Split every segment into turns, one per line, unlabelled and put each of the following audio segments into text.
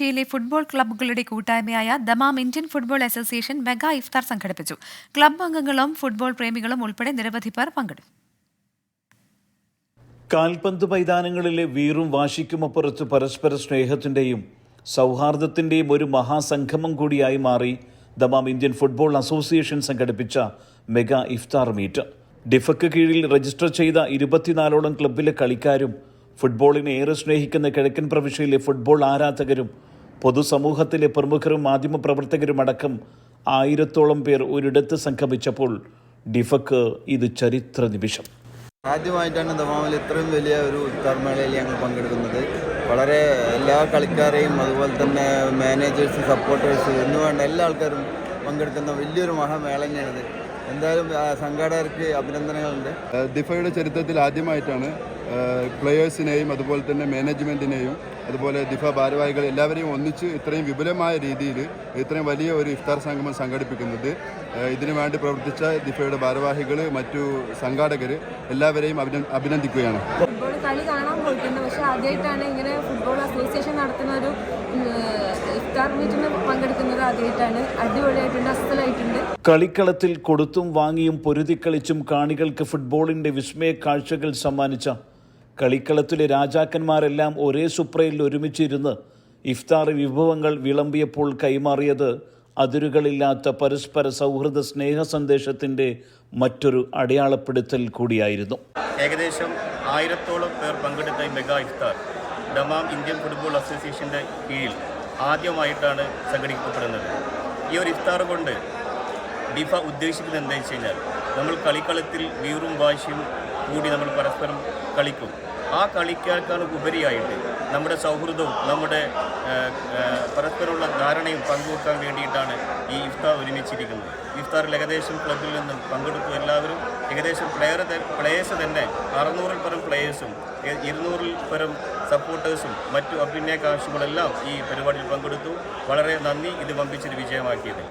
ഏഷ്യയിലെ ഫുട്ബോൾ ക്ലബ്ബുകളുടെ കൂട്ടായ്മയായ Dammam Indian football association mega ഇഫ്താർ സംഘടിപ്പിച്ചു. ക്ലബ് അംഗങ്ങളും ഫുട്ബോൾ പ്രേമികളും ഉൾപ്പെടെ നിരവധി പേർ പങ്കെടുത്തു.
കാൽപന്ത് മൈതാനങ്ങളിലെ വീറും വാശിക്കുമപ്പുറത്ത് പരസ്പര സ്നേഹത്തിന്റെയും സൗഹാർദ്ദത്തിന്റെയും ഒരു മഹാസംഗമം കൂടിയായി മാറി ദമാം ഇന്ത്യൻ ഫുട്ബോൾ അസോസിയേഷൻ സംഘടിപ്പിച്ച മെഗാ ഇഫ്താർ മീറ്റ്. ഡിഫക്ക് കീഴിൽ രജിസ്റ്റർ ചെയ്ത ഇരുപത്തിനാലോളം ക്ലബിലെ കളിക്കാരും ഫുട്ബോളിനെ ഏറെ സ്നേഹിക്കുന്ന കിഴക്കൻ പ്രവിശ്യയിലെ ഫുട്ബോൾ ആരാധകരും പൊതുസമൂഹത്തിലെ പ്രമുഖരും മാധ്യമപ്രവർത്തകരും അടക്കം ആയിരത്തോളം പേർ ഒരിടത്ത് സംഗമിച്ചപ്പോൾ ഡിഫക്ക് ഇത് ചരിത്ര നിമിഷം.
ആദ്യമായിട്ടാണ് ദമാമിൽ ഇത്രയും വലിയ ഒരു ഇഫ്താർ മേളയിൽ ഞങ്ങൾ പങ്കെടുക്കുന്നത്. വളരെ എല്ലാ കളിക്കാരെയും അതുപോലെ തന്നെ മാനേജേഴ്സ് സപ്പോർട്ടേഴ്സ് എന്ന് വേണ്ട എല്ലാ ആൾക്കാരും പങ്കെടുക്കുന്ന വലിയൊരു മഹാമേള തന്നെയാണിത്. എന്തായാലും സംഘാടകർക്ക് അഭിനന്ദനങ്ങളുണ്ട്.
ദിഫയുടെ ചരിത്രത്തിൽ ആദ്യമായിട്ടാണ് പ്ലെയേഴ്സിനെയും അതുപോലെ തന്നെ മാനേജ്മെന്റിനെയും അതുപോലെ ദിഫ ഭാരവാഹികൾ എല്ലാവരെയും ഒന്നിച്ച് ഇത്രയും വിപുലമായ രീതിയിൽ ഇത്രയും വലിയ ഒരു ഇഫ്താർ സംഗമം സംഘടിപ്പിക്കുന്നത്. ഇതിനുവേണ്ടി ഇതിനു വേണ്ടി പ്രവർത്തിച്ച ദിഫയുടെ ഭാരവാഹികൾ മറ്റു സംഘാടകർ എല്ലാവരെയും അഭിന അഭിനന്ദിക്കുകയാണ്.
ഫുട്ബോൾ കളി കാണാൻ പോയിട്ടുണ്ട്. പക്ഷെ ആദ്യമായിട്ടാണ് ഇങ്ങനെ ഫുട്ബോൾ അസോസിയേഷൻ നടത്തുന്ന ഒരു ഇഫ്താർ മീറ്റിന് പങ്കെടുക്കുന്നത് ആദ്യമായിട്ടാണ് അടിപൊളിയായിട്ടുണ്ട് അസ്ഥലായിട്ടുണ്ട്
കളിക്കളത്തിൽ കൊടുത്തും വാങ്ങിയും പൊരുതിക്കളിച്ചും കാണികൾക്ക് ഫുട്ബോളിന്റെ വിസ്മയ കാഴ്ചകൾ സമ്മാനിച്ച കളിക്കളത്തിലെ രാജാക്കന്മാരെല്ലാം ഒരേ സുപ്രയിൽ ഒരുമിച്ചിരുന്ന് ഇഫ്താർ വിഭവങ്ങൾ വിളമ്പിയപ്പോൾ കൈമാറിയത് അതിരുകളില്ലാത്ത പരസ്പര സൗഹൃദ സ്നേഹ സന്ദേശത്തിന്റെ മറ്റൊരു അടയാളപ്പെടുത്തൽ കൂടിയായിരുന്നു.
ഏകദേശം ആയിരത്തോളം പേർ പങ്കെടുത്ത മെഗാ ഇഫ്താർ ഡമാം ഇന്ത്യൻ ഫുട്ബോൾ അസോസിയേഷന്റെ കീഴിൽ ആദ്യമായിട്ടാണ് സംഘടിപ്പിക്കപ്പെടുന്നത്. ഈ ഒരു ഇഫ്താർ കൊണ്ട് ഡിഫ ഉദ്ദേശിക്കുന്നത് എന്താ വെച്ച് കഴിഞ്ഞാൽ നമ്മൾ കളിക്കളത്തിൽ വീറും വാശിയും കൂടി നമ്മൾ പരസ്പരം കളിക്കും. ആ കളിക്കാർക്കാണ് ഉപരിയായിട്ട് നമ്മുടെ സൗഹൃദവും നമ്മുടെ പരസ്പരമുള്ള ധാരണയും പങ്കുവെക്കാൻ വേണ്ടിയിട്ടാണ് ഈ ഇഫ്താർ ഒരുമിച്ചിരിക്കുന്നത്. ഇഫ്താറിൽ ഏകദേശം ക്ലബിൽ നിന്നും പങ്കെടുത്തു എല്ലാവരും ഏകദേശം പ്ലെയർ പ്ലേയേഴ്സ് തന്നെ അറുന്നൂറിൽ പരം പ്ലേയേഴ്സും ഇരുന്നൂറിൽ പരം സപ്പോർട്ടേഴ്സും മറ്റു അഭിനയകാംക്ഷികളെല്ലാം ഈ പരിപാടിയിൽ പങ്കെടുത്തു. വളരെ നന്ദി ഇത് വമ്പിച്ചൊരു വിജയമാക്കിയത്.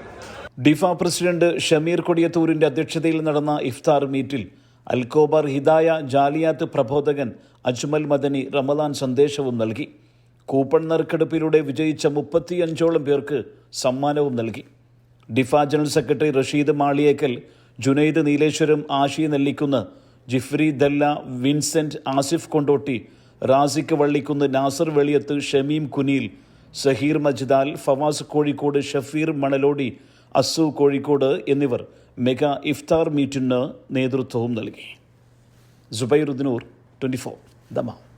ഡിഫ പ്രസിഡന്റ് ഷമീർ കൊടിയത്തൂരിന്റെ അധ്യക്ഷതയിൽ നടന്ന ഇഫ്താർ മീറ്റിൽ അൽക്കോബർ ഹിദായ ജാലിയാത്ത് പ്രബോധകൻ അജ്മൽ മദനി റമദാൻ സന്ദേശവും നൽകി. കൂപ്പൺ നറുക്കെടുപ്പിലൂടെ വിജയിച്ച മുപ്പത്തിയഞ്ചോളം പേർക്ക് സമ്മാനവും നൽകി. DIFA general secretary Rasheed Maliyekkal Junaid Nileshwaram Ashi Nellikkunnu Jifri Dalla Vincent Asif Kondotty Razik Vallikkunnu Nasar Veliyath Shameem Kuneel Saheer Majdal Fawas Kozhikode Shafeer Manalodi Asu Kozhikode എന്നിവർ മെഗാ ഇഫ്താർ മീറ്റിന് നേതൃത്വവും നൽകി. Subairuddinoor twenty four Dammam.